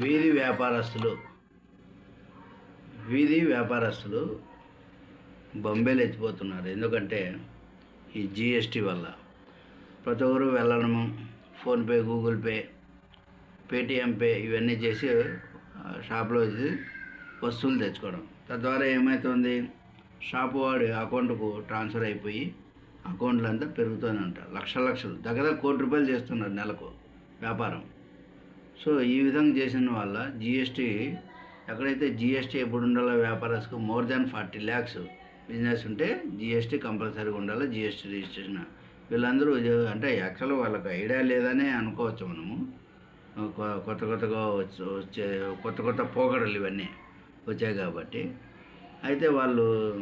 వీధి వ్యాపారస్తులు వీధి వ్యాపారస్తులు బొంబేలు ఎత్తిపోతున్నారు ఎందుకంటే ఈ జిఎస్టీ వల్ల ప్రతి ఒక్కరు వెళ్ళడము PhonePe Google Pay Paytm pay ఇవన్నీ చేసి షాప్లో వచ్చి వస్తువులు తెచ్చుకోవడం. తద్వారా ఏమవుతుంది షాపు వాడి అకౌంట్కు ట్రాన్స్ఫర్ అయిపోయి అకౌంట్లు అంతా పెరుగుతూనే ఉంటారు. లక్ష లక్షలు దగ్గర కోటి రూపాయలు చేస్తున్నారు నెలకు వ్యాపారం. సో ఈ విధంగా చేసిన వల్ల జిఎస్టీ ఎక్కడైతే జిఎస్టీ ఎప్పుడు ఉండాలో వ్యాపారస్తుకు more than forty lakhs business ఉంటే జిఎస్టీ కంపల్సరీగా ఉండాలి జిఎస్టీ రిజిస్ట్రేషన్. వీళ్ళందరూ అంటే యాక్చువల్గా వాళ్ళకి ఐడియా లేదనే అనుకోవచ్చు మనము. కొ- కొత్త కొత్తగా వచ్చే వచ్చే కొత్త కొత్త పోకడలు ఇవన్నీ వచ్చాయి కాబట్టి. అయితే వాళ్ళు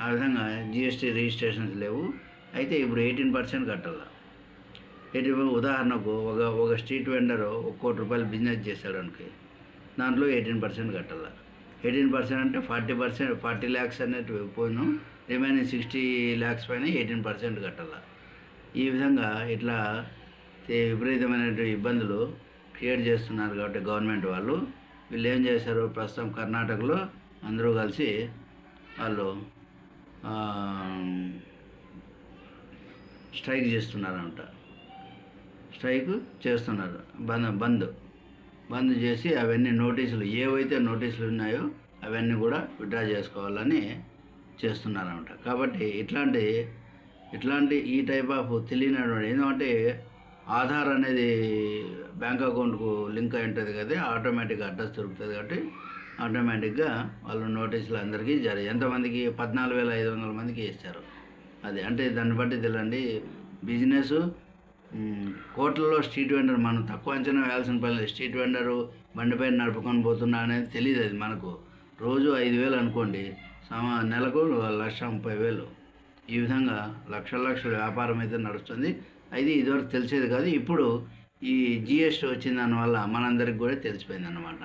ఆ విధంగా జిఎస్టీ రిజిస్ట్రేషన్స్ లేవు. అయితే ఇప్పుడు ఎయిటీన్ పర్సెంట్ కట్టాలి? ఎయిటీ ఉదాహరణకు ఒక ఒక స్ట్రీట్ వెండర్ ఒక కోటి రూపాయలు బిజినెస్ చేశాడు అనుకో దాంట్లో ఎయిటీన్ పర్సెంట్ కట్టాలి. ఎయిటీన్ పర్సెంట్ అంటే ఫార్టీ పర్సెంట్ ఫార్టీ ల్యాక్స్ అనేది పోయిన రిమైనింగ్ సిక్స్టీ ల్యాక్స్ పైన ఎయిటీన్ పర్సెంట్ కట్టాలి. ఈ విధంగా ఇట్లా విపరీతమైన ఇబ్బందులు క్రియేట్ చేస్తున్నారు కాబట్టి గవర్నమెంట్ వాళ్ళు. వీళ్ళు ఏం చేశారు? ప్రస్తుతం కర్ణాటకలో అందరూ కలిసి వాళ్ళు స్ట్రైక్ చేస్తున్నారంట. స్ట్రైక్ చేస్తున్నారు. బంద్ బంద్. బంద్ చేసి అవన్నీ నోటీసులు ఏవైతే నోటీసులు ఉన్నాయో అవన్నీ కూడా విడ్డ్రా చేసుకోవాలని చేస్తున్నారన్నమాట. కాబట్టి ఇట్లాంటి ఇట్లాంటి ఈ టైప్ ఆఫ్ తెలియనటువంటి ఎందుకంటే ఆధార్ అనేది బ్యాంక్ అకౌంట్కు లింక్ అయి ఉంటుంది కదా ఆటోమేటిక్గా అడ్రస్ దొరుకుతుంది కాబట్టి ఆటోమేటిక్గా వాళ్ళు నోటీసులు అందరికీ జరిగి ఎంతమందికి? పద్నాలుగు వేల ఐదు వందల మందికి ఇస్తారు. అది అంటే దాన్ని బట్టి తెలండి బిజినెస్ కోట్లలో స్ట్రీట్ వెండర్ మనం తక్కువ అంచనా వేయాల్సిన పని లేదు. స్ట్రీట్ వెండరు బండిపైన నడుపుకొని పోతున్నా అనేది తెలియదు అది మనకు. రోజు ఐదు వేలు అనుకోండి సమా నెలకు లక్ష ముప్పై వేలు. ఈ విధంగా లక్షల లక్షల వ్యాపారం అయితే నడుస్తుంది. అయితే ఇదివరకు తెలిసేది కాదు ఇప్పుడు ఈ జిఎస్టీ వచ్చిన దానివల్ల మనందరికి కూడా తెలిసిపోయింది అన్నమాట